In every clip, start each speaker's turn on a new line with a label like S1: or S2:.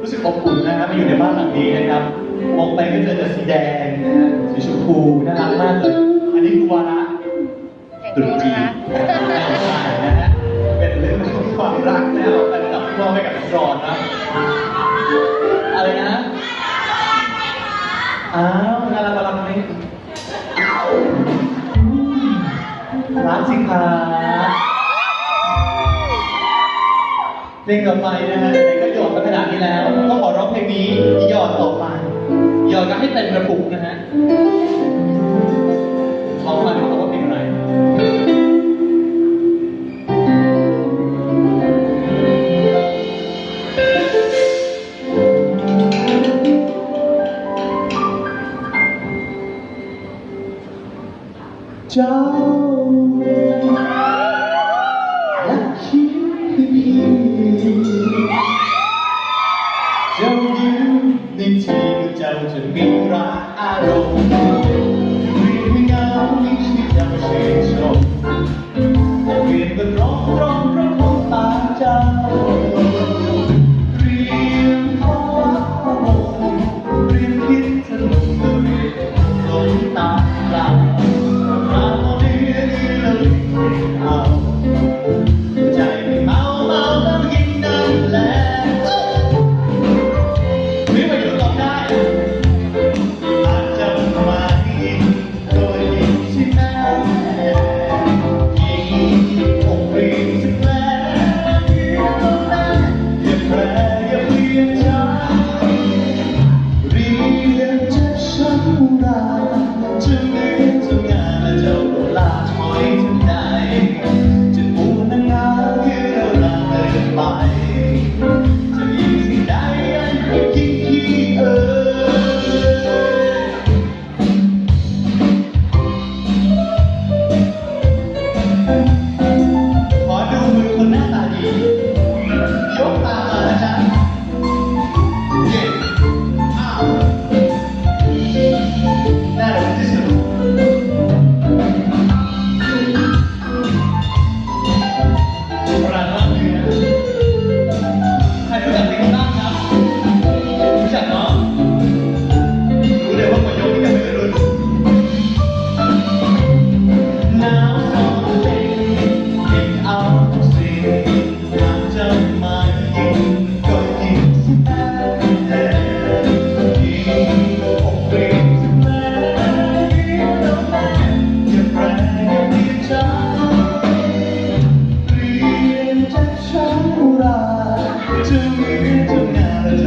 S1: รู้สึกอบอุ่นนะครับมาอยู่ในบ้านหลังนี้นะครับมองไปก็เจอแต่สีแดงนะฮะสีชมพูน่ารักมากเลย อันนี้คือวาระตรุษจีนนะฮะเป็นเรื่องของความรักแล้วแฟนคลับที่มอบให้กับน้องรอนนะอะไรนะอ้าวน่ารักน่ารักไหมรักสิคะเพลงต่อไปนะฮะ ไหนขนาดนี้แล้ว ก็ขอร้องเพลงนี้หยอดต่อไปหยอดก็ให้เต็มกระปุกนะฮะเขามาดูว่าเพลงอะไรเจ้า เจ้ายืนในที่เจ้าจะมีรักอาร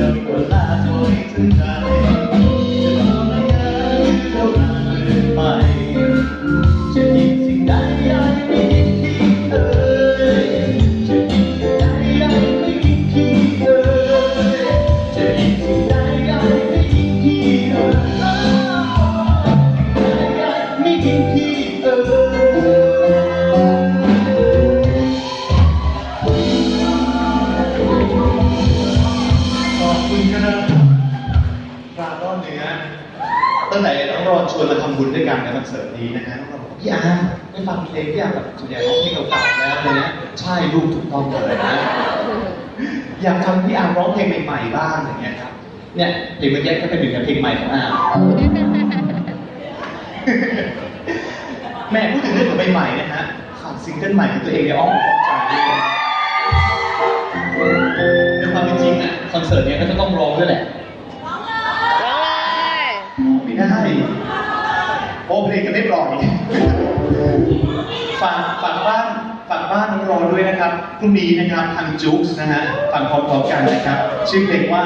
S1: งานและจะมีเวลาถอยถึงไหนจ ตั้งแต่น้องรอนชวนมาทำบุญด้วยกันในคอนเสิร์ตนี้นะฮะน้องรอนบอกพี่อาร์มไม่ฟังเพลงพี่อาร์มแบบส่วนใหญ่ร้องเพลงเก่าๆแล้วอะไรเงี้ยใช่ลูกถูกต้องเลยนะอยากทำพี่อาร์มร้องเพลงใหม่ๆบ้างอย่างเงี้ยครับเนี่ยเพลงเมื่อกี้ก็เป็นหนึ่งในเพลงใหม่ของอาร์มแม่พูดถึงเรื่องของใหม่ๆนะฮะขาดซิงเกิลใหม่ของตัวเองในอ้อมอกอ้อมใจด้วยในความเป็นจริงอะคอนเสิร์ตเนี้ยก็จะต้องร้องด้วยแหละ อ้เพลงกันไม่ปล่อยฝากฝากบ้านฝากบ้านน้องรอด้วยนะครับพรุ่งนี้นะครับทางจุ๊กนะฮะฟังพร้อมๆกันนะครับ ชื่อเพลงว่า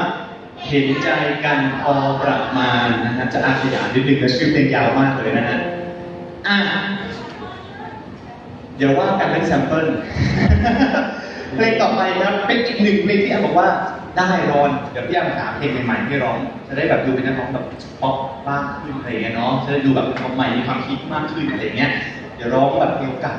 S1: เห็นใจกันพอประมาณนะฮะจะอาสยามนิดนึงและชื่อเพลงยาวมากเลยนะฮะอะเดี๋ยวว่ากันเรื่องแซมเปิล เพลงต่อไปครับเป็นอีกหนึ่งเพลงที่แอมบอกว่าได้รอนเดี๋ยวพี่แอมหาเพลงใหม่ๆให้ร้อง จะได้แบบดูเป็นนักร้องแบบป๊อปมากขึ้นอะไรอย่างเงี้ยเนาะจะได้ดูแบบใหม่มีความคิดมากขึ้นอะไรอย่างเงี้ยเดี๋ยวร้องแบบมีโอกาส